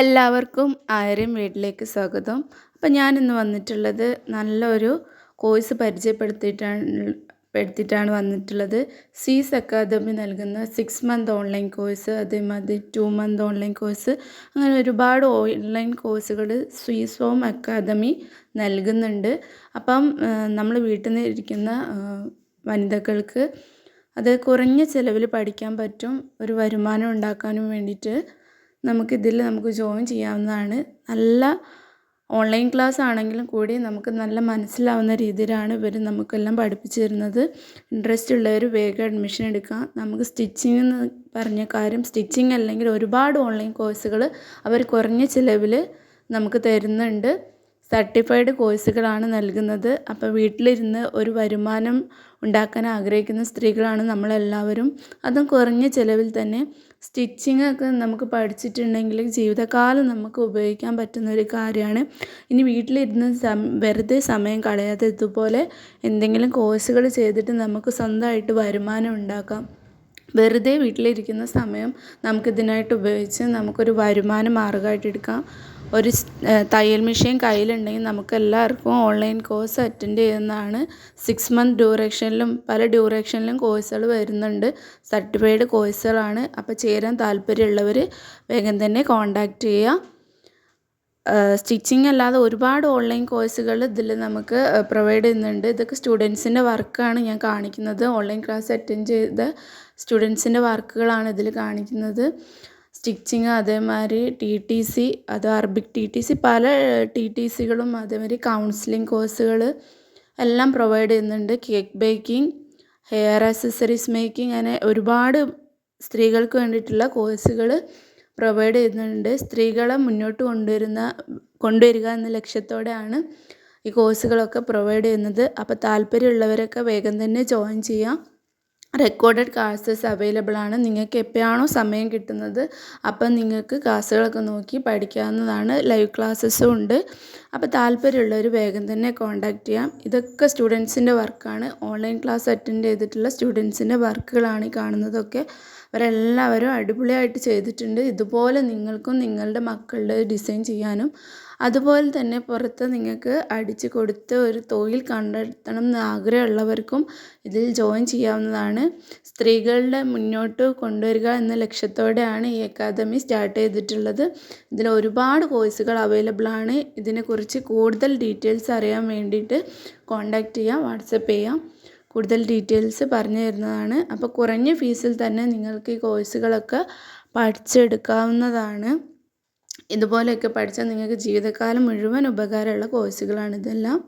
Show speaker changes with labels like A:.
A: എല്ലാവർക്കും ആയിരം വീട്ടിലേക്ക് സ്വാഗതം. അപ്പം ഞാനിന്ന് വന്നിട്ടുള്ളത് നല്ലൊരു കോഴ്സ് പരിചയപ്പെടുത്തിയിട്ടാണ് പെടുത്തിയിട്ടാണ് വന്നിട്ടുള്ളത്. സീസ് അക്കാദമി നൽകുന്ന സിക്സ് മന്ത് ഓൺലൈൻ കോഴ്സ് അതേമാതിരി ടു മന്ത് ഓൺലൈൻ കോഴ്സ് അങ്ങനെ ഒരുപാട് ഓൺലൈൻ കോഴ്സുകൾ സ്വീസ് ഹോം അക്കാദമി നൽകുന്നുണ്ട്. അപ്പം നമ്മൾ വീട്ടിൽ നിന്ന് ഇരിക്കുന്ന വനിതകൾക്ക് അത് കുറഞ്ഞ ചിലവിൽ പഠിക്കാൻ പറ്റും ഒരു വരുമാനം ഉണ്ടാക്കാനും വേണ്ടിയിട്ട്. നമുക്കിതിൽ നമുക്ക് ജോയിൻ ചെയ്യാവുന്നതാണ്. നല്ല ഓൺലൈൻ ക്ലാസ് ആണെങ്കിലും കൂടി നമുക്ക് നല്ല മനസ്സിലാവുന്ന രീതിയിലാണ് ഇവർ നമുക്കെല്ലാം പഠിപ്പിച്ചു തരുന്നത് ഇൻട്രസ്റ്റ് ഉള്ളവർ വേഗം അഡ്മിഷൻ എടുക്കാം നമുക്ക് സ്റ്റിച്ചിങ് എന്ന് പറഞ്ഞ കാര്യം സ്റ്റിച്ചിങ് അല്ലെങ്കിൽ ഒരുപാട് ഓൺലൈൻ കോഴ്സുകൾ അവർ കുറഞ്ഞ ചിലവിൽ നമുക്ക് തരുന്നുണ്ട്. സർട്ടിഫൈഡ് കോഴ്സുകളാണ് നൽകുന്നത്. അപ്പോൾ വീട്ടിലിരുന്ന് ഒരു വരുമാനം ഉണ്ടാക്കാൻ ആഗ്രഹിക്കുന്ന സ്ത്രീകളാണ് നമ്മളെല്ലാവരും. അതും കുറഞ്ഞ ചിലവിൽ തന്നെ സ്റ്റിച്ചിങ് ഒക്കെ നമുക്ക് പഠിച്ചിട്ടുണ്ടെങ്കിൽ ജീവിതകാലം നമുക്ക് ഉപയോഗിക്കാൻ പറ്റുന്ന ഒരു കാര്യമാണ്. ഇനി വീട്ടിലിരുന്ന് സം വെറുതെ സമയം കളയാതെ ഇതുപോലെ എന്തെങ്കിലും കോഴ്സുകൾ ചെയ്തിട്ട് നമുക്ക് സ്വന്തമായിട്ട് വരുമാനം ഉണ്ടാക്കാം. വെറുതെ വീട്ടിലിരിക്കുന്ന സമയം നമുക്കിതിനായിട്ട് ഉപയോഗിച്ച് നമുക്കൊരു വരുമാന മാർഗമായിട്ട് എടുക്കാം. ഒരു തയ്യൽ മെഷീൻ കയ്യിലുണ്ടെങ്കിൽ നമുക്ക് എല്ലാവർക്കും ഓൺലൈൻ കോഴ്സ് അറ്റൻഡ് ചെയ്യുന്നതാണ്. സിക്സ് മന്ത് ഡ്യൂറേഷനിലും പല ഡ്യൂറേഷനിലും കോഴ്സുകൾ വരുന്നുണ്ട്. സർട്ടിഫൈഡ് കോഴ്സുകളാണ്. അപ്പോൾ ചേരാൻ താല്പര്യമുള്ളവർ വേഗം തന്നെ കോൺടാക്റ്റ് ചെയ്യുക. സ്റ്റിച്ചിങ് അല്ലാതെ ഒരുപാട് ഓൺലൈൻ കോഴ്സുകൾ ഇതിൽ നമുക്ക് പ്രൊവൈഡ് ചെയ്യുന്നുണ്ട്. ഇതൊക്കെ സ്റ്റുഡൻസിന്റെ വർക്കാണ് ഞാൻ കാണിക്കുന്നത്. ഓൺലൈൻ ക്ലാസ് അറ്റൻഡ് ചെയ്ത സ്റ്റുഡൻസിന്റെ വർക്കുകളാണ് ഇതിൽ കാണിക്കുന്നത്. സ്റ്റിച്ചിങ് അതേമാതിരി ടി ടി സി അത് അറബിക് ടി ടി സി പല ടി ടി സികളും അതേമാതിരി കൗൺസിലിംഗ് കോഴ്സുകൾ എല്ലാം പ്രൊവൈഡ് ചെയ്യുന്നുണ്ട്. Cake baking hair accessories making അങ്ങനെ ഒരുപാട് സ്ത്രീകൾക്ക് വേണ്ടിയിട്ടുള്ള കോഴ്സുകൾ പ്രൊവൈഡ് ചെയ്യുന്നുണ്ട്. സ്ത്രീകളെ മുന്നോട്ട് കൊണ്ടുവരുന്ന കൊണ്ടുവരിക എന്ന ലക്ഷ്യത്തോടെയാണ് ഈ കോഴ്സുകളൊക്കെ പ്രൊവൈഡ് ചെയ്യുന്നത്. അപ്പോൾ താല്പര്യമുള്ളവരൊക്കെ വേഗം തന്നെ ജോയിൻ ചെയ്യാം. റെക്കോർഡഡ് ക്ലാസ്സസ് അവൈലബിൾ ആണ്. നിങ്ങൾക്ക് എപ്പോഴാണോ സമയം കിട്ടുന്നത് അപ്പം നിങ്ങൾക്ക് ക്ലാസ്സുകളൊക്കെ നോക്കി പഠിക്കാവുന്നതാണ്. ലൈവ് ക്ലാസ്സസും ഉണ്ട്. അപ്പോൾ താല്പര്യമുള്ളവർ വേഗം തന്നെ കോൺടാക്റ്റ് ചെയ്യാം. ഇതൊക്കെ സ്റ്റുഡൻസിന്റെ വർക്കാണ് ഓൺലൈൻ ക്ലാസ് അറ്റൻഡ് ചെയ്തിട്ടുള്ള സ്റ്റുഡൻസിന്റെ വർക്കുകളാണ് ഈ കാണുന്നതൊക്കെ. അവരെല്ലാവരും അടിപൊളിയായിട്ട് ചെയ്തിട്ടുണ്ട്. ഇതുപോലെ നിങ്ങൾക്കും നിങ്ങളുടെ മക്കളുടെ ഡിസൈൻ ചെയ്യാനും അതുപോലെ തന്നെ പുറത്ത് നിങ്ങൾക്ക് അടിച്ചു കൊടുത്ത് ഒരു തൊഴിൽ കണ്ടെത്തണം എന്ന് ആഗ്രഹമുള്ളവർക്കും ഇതിൽ ജോയിൻ ചെയ്യാവുന്നതാണ്. സ്ത്രീകളുടെ മുന്നോട്ട് കൊണ്ടുവരിക എന്ന ലക്ഷ്യത്തോടെയാണ് ഈ അക്കാദമി സ്റ്റാർട്ട് ചെയ്തിട്ടുള്ളത്. ഇതിൽ ഒരുപാട് കോഴ്സുകൾ അവൈലബിൾ ആണ്. ഇതിനെക്കുറിച്ച് കൂടുതൽ ഡീറ്റെയിൽസ് അറിയാൻ വേണ്ടിയിട്ട് കോൺടാക്റ്റ് ചെയ്യാം വാട്സപ്പ് ചെയ്യാം. കൂടുതൽ ഡീറ്റെയിൽസ് പറഞ്ഞു തരുന്നതാണ്. അപ്പോൾ കുറഞ്ഞ ഫീസിൽ തന്നെ നിങ്ങൾക്ക് ഈ കോഴ്സുകളൊക്കെ പഠിച്ചെടുക്കാവുന്നതാണ്. ഇതുപോലെയൊക്കെ പഠിച്ചാൽ നിങ്ങൾക്ക് ജീവിതകാലം മുഴുവൻ ഉപകാരമുള്ള കോഴ്സുകളാണ് ഇതെല്ലാം.